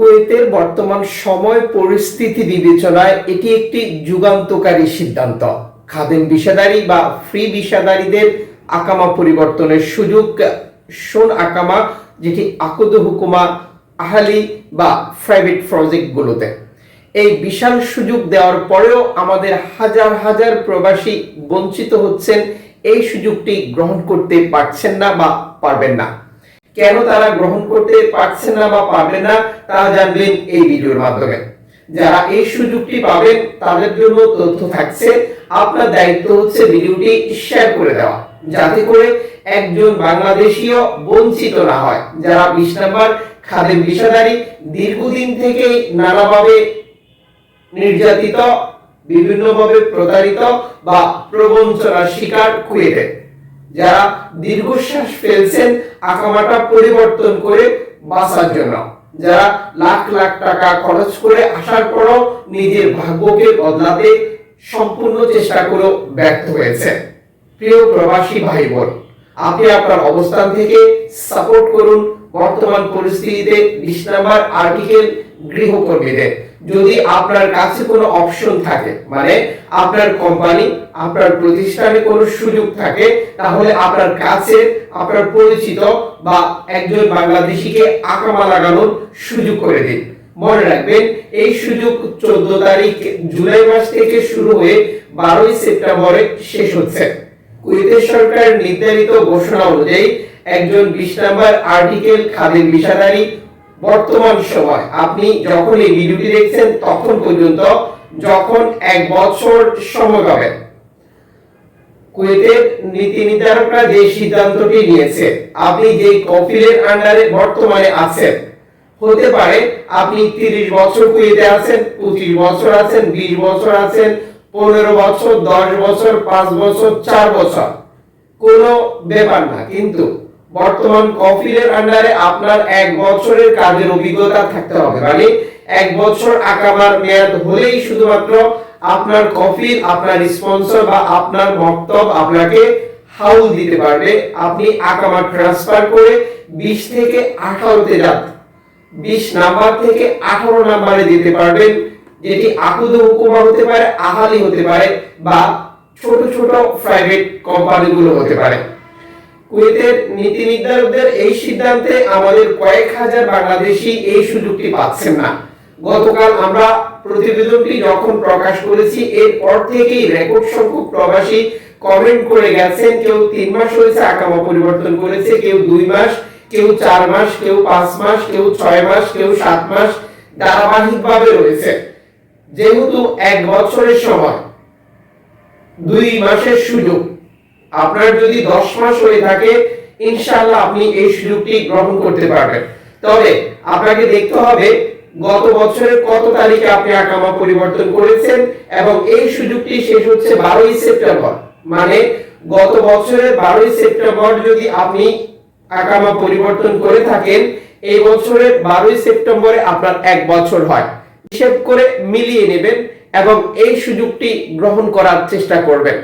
কুয়েতের বর্তমান সময় পরিস্থিতি বিবেচনায় এটি একটি যুগান্তকারী সিদ্ধান্ত। খাদেম বিষাদারি বা ফ্রি বিষাদারীদের আকামা পরিবর্তনের সুযোগ, সোন আকামা, যেটি আকুদ হুকুমা, আহালি বা প্রাইভেট প্রজেক্টগুলোতে। এই বিশাল সুযোগ দেওয়ার পরেও আমাদের হাজার হাজার প্রবাসী বঞ্চিত হচ্ছেন, এই সুযোগটি গ্রহণ করতে পারছেন না বা পারবেন না। কেন তারা গ্রহণ করতে পারছে না বা পারবেন না তা জানবেন এই ভিডিওর মাধ্যমে। যারা এই সুযোগটি পাবেন, তাদের জন্য তথ্য থাকছে। আপনার দায়িত্ব হচ্ছে ভিডিওটি শেয়ার করে দেওয়া, যাতে করে একজন বাংলাদেশীয় বঞ্চিত না হয়। যারা বিশ নাম্বার খাদেম বিষাদারি দীর্ঘদিন থেকেই নানাভাবে নির্যাতিত, বিভিন্নভাবে প্রতারিত বা প্রবঞ্চনার শিকার কুয়েতে যারা দীর্ঘশ্বাস ফেলছেন আকামাটা পরিবর্তন করে বাঁচার জন্য। যারা লাখ লাখ টাকা খরচ করে আসার পরও নিজের ভাগ্যকে বদলাতে সম্পূর্ণ চেষ্টা করেও ব্যর্থ হয়েছে। প্রিয় প্রবাসী ভাই বোন আপনি আপনার অবস্থান থেকে সাপোর্ট করুন। বর্তমান পরিস্থিতিতে বিশ নাম্বার আর্টিকেল গৃহকর্মীদের। যদি আপনার কাছে কোনো অপশন থাকে মানে আপনার কোম্পানি আপনার প্রতিষ্ঠানে কোনো সুযোগ থাকে, তাহলে আপনার কাছে আপনার পরিচিত বা একজন বাংলাদেশিকে আকামা লাগানোর সুযোগ করে দিন। মনে রাখবেন, এই সুযোগ চোদ্দ তারিখ জুলাই মাস থেকে শুরু হয়ে বারোই সেপ্টেম্বরে শেষ হচ্ছে। কুয়েতের সরকার নির্ধারিত ঘোষণা অনুযায়ী একজন বিশ নাম্বার আর্টিকেল খাদের বিষাদারি বর্তমান সময়। আপনি যখন এই ভিডিওটি দেখছেন, তখন পর্যন্ত যখন এক বছর সময় পাবেন, কুয়েতের নীতি নির্ধারকরা যে সিদ্ধান্তটি নিয়েছে, আপনি যে কফিলের আন্ডারে বর্তমানে আছেন, হতে পারে আপনি তিরিশ বছর কুয়েতে আছেন, পঁচিশ বছর আছেন, বিশ বছর আছেন, পনেরো বছর, দশ বছর, পাঁচ বছর, চার বছর। কোনো ব্যাপার না, কিন্তু বর্তমান কফিলের আন্ডারে আপনার এক বছরের কাজের অভিজ্ঞতা থাকতে হবে। মানে এক বছর আকামার মেয়াদ হলেই শুধুমাত্র আপনার কফিল, আপনার স্পন্সর বা আপনার মক্তব আপনাকে হাউল দিতে পারবে। আপনি আকামা ট্রান্সফার করে বিশ থেকে আঠারোতে যান। বিশ নাম্বার থেকে আঠারো নাম্বারে দিতে পারবেন, যেটি আকুদ হুকুমা হতে পারে, আহালি হতে পারে বা ছোট ছোট প্রাইভেট কোম্পানিগুলো হতে পারে। কুয়েতের নীতি নির্ধারকদের এই সিদ্ধান্তে আমাদের কয়েক হাজার বাংলাদেশি এই সুযোগটি পাচ্ছেন না। গতকাল আমরা প্রতিবেদনটি যখন প্রকাশ করেছি, এরপর থেকেই রেকর্ড সংখ্যক প্রবাসী কমেন্ট করে গেছেন, কেউ তিন মাস হয়েছে আকামা পরিবর্তন করেছে, কেউ দুই মাস, কেউ চার মাস, কেউ পাঁচ মাস, কেউ ছয় মাস, কেউ সাত মাস ধারাবাহিকভাবে রয়েছে। যেহেতু এক বছরের সময়, দুই মাসের সুযোগ আপনার যদি দশ মাস হয়ে থাকে, ইনশাআল্লাহ আপনি এই সুযোগটি গ্রহণ করতে পারবেন। তবে আপনাকে দেখতে হবে, গত বছরের কত তারিখে আপনি আকামা পরিবর্তন করেছেন এবং এই সুযোগটি শেষ হচ্ছে বারোই সেপ্টেম্বর। মানে গত বছরের বারোই সেপ্টেম্বর যদি আপনি আকামা পরিবর্তন করে থাকেন, এই বছরের বারোই সেপ্টেম্বরে আপনার এক বছর হয়। হিসেব করে মিলিয়ে নেবেন এবং এই সুযোগটি গ্রহণ করার চেষ্টা করবেন।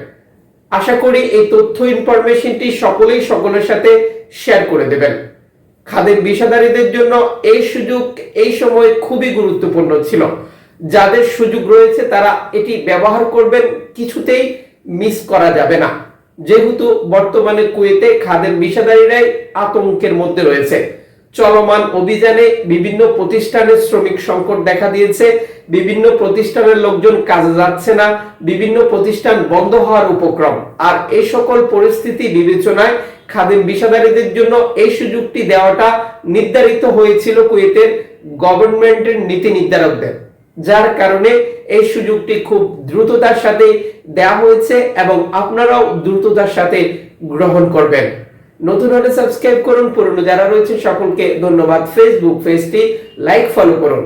আশা করি এই তথ্য ইনফরমেশনটি সকলেই সকলের সাথে শেয়ার করে দেবেন। খাদের বিষাদারীদের জন্য এই সুযোগ এই সময় খুবই গুরুত্বপূর্ণ ছিল। যাদের সুযোগ রয়েছে তারা এটি ব্যবহার করবেন, কিছুতেই মিস করা যাবে না। যেহেতু বর্তমানে কুয়েতে খাদের বিষাদারীরাই আতঙ্কের মধ্যে রয়েছে। চলমান অভিযানে বিভিন্ন প্রতিষ্ঠানের শ্রমিক সংকট দেখা দিয়েছে। বিভিন্ন প্রতিষ্ঠানের লোকজন কাজে যাচ্ছে না। বিভিন্ন প্রতিষ্ঠান বন্ধ হওয়ার উপক্রম। আর এই সকল পরিস্থিতি বিবেচনায় খাদেম বিষাদারীদের জন্য এই সুযোগটি দেওয়াটা নির্ধারিত হয়েছিল কুয়েতের গভর্নমেন্টের নীতি নির্ধারকদের, যার কারণে এই সুযোগটি খুব দ্রুততার সাথে দেওয়া হয়েছে এবং আপনারাও দ্রুততার সাথে গ্রহণ করবেন। নতুন হলে সাবস্ক্রাইব করুন পুরনো যারা রয়েছে সকলকে ধন্যবাদ। ফেসবুক পেজটি লাইক ফলো করুন।